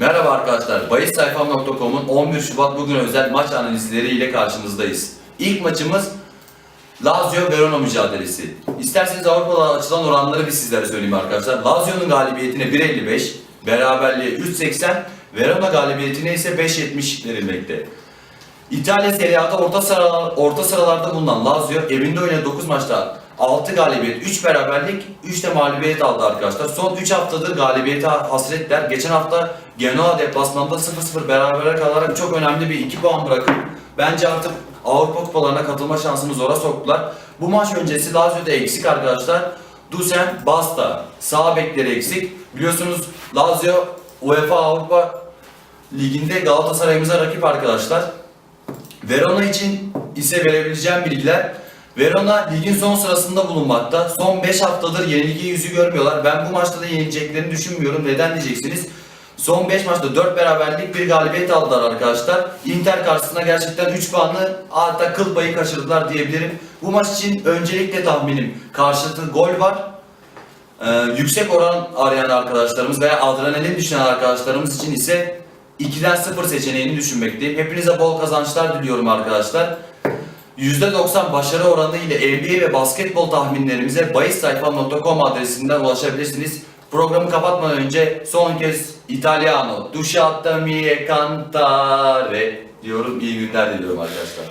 Merhaba arkadaşlar, bahisayfam.com'un 11 Şubat bugün özel maç analizleri ile karşınızdayız. İlk maçımız Lazio Verona mücadelesi. İsterseniz Avrupa'da açılan oranları bir sizlere söyleyeyim arkadaşlar. Lazio'nun galibiyetine 1.55, beraberliğe 3.80, Verona galibiyetine ise 5.70 verilmekte. İtalya Serie A'da orta, sıralar, orta sıralarda bulunan Lazio evinde oynadığı 9 maçta 6 galibiyet, 3 beraberlik, 3 de mağlubiyet aldı arkadaşlar. Son 3 haftadır galibiyete hasretler. Geçen hafta Genoa deplasmanda 0-0 berabere kalarak çok önemli bir 2 puan bırakıp bence artık Avrupa kupalarına katılma şansını zora soktular. Bu maç öncesi Lazio'da eksik arkadaşlar. Dusen, Basta, sağ bekleri eksik. Biliyorsunuz Lazio UEFA Avrupa Ligi'nde Galatasaray'ımıza rakip arkadaşlar. Verona için ise verebileceğim bilgiler Verona ligin son sırasında bulunmakta. Son 5 haftadır yenilgi yüzü görmüyorlar. Ben bu maçta da yenileceklerini düşünmüyorum. Neden diyeceksiniz? Son 5 maçta 4 beraberlik bir galibiyet aldılar arkadaşlar. Inter karşısında gerçekten 3 puanlı hatta kıl payı kaçırdılar diyebilirim. Bu maç için öncelikle tahminim karşılıklı gol var. Ee, yüksek oran arayan arkadaşlarımız veya adrenalin düşünen arkadaşlarımız için ise 2'den 0 seçeneğini düşünmekteyim. Hepinize bol kazançlar diliyorum arkadaşlar. %90 başarı oranı ile NBA ve basketbol tahminlerimize bahisayfam.com adresinden ulaşabilirsiniz. Programı kapatmadan önce son kez Italiano, Dusciata mie cantare diyorum. İyi günler diliyorum arkadaşlar.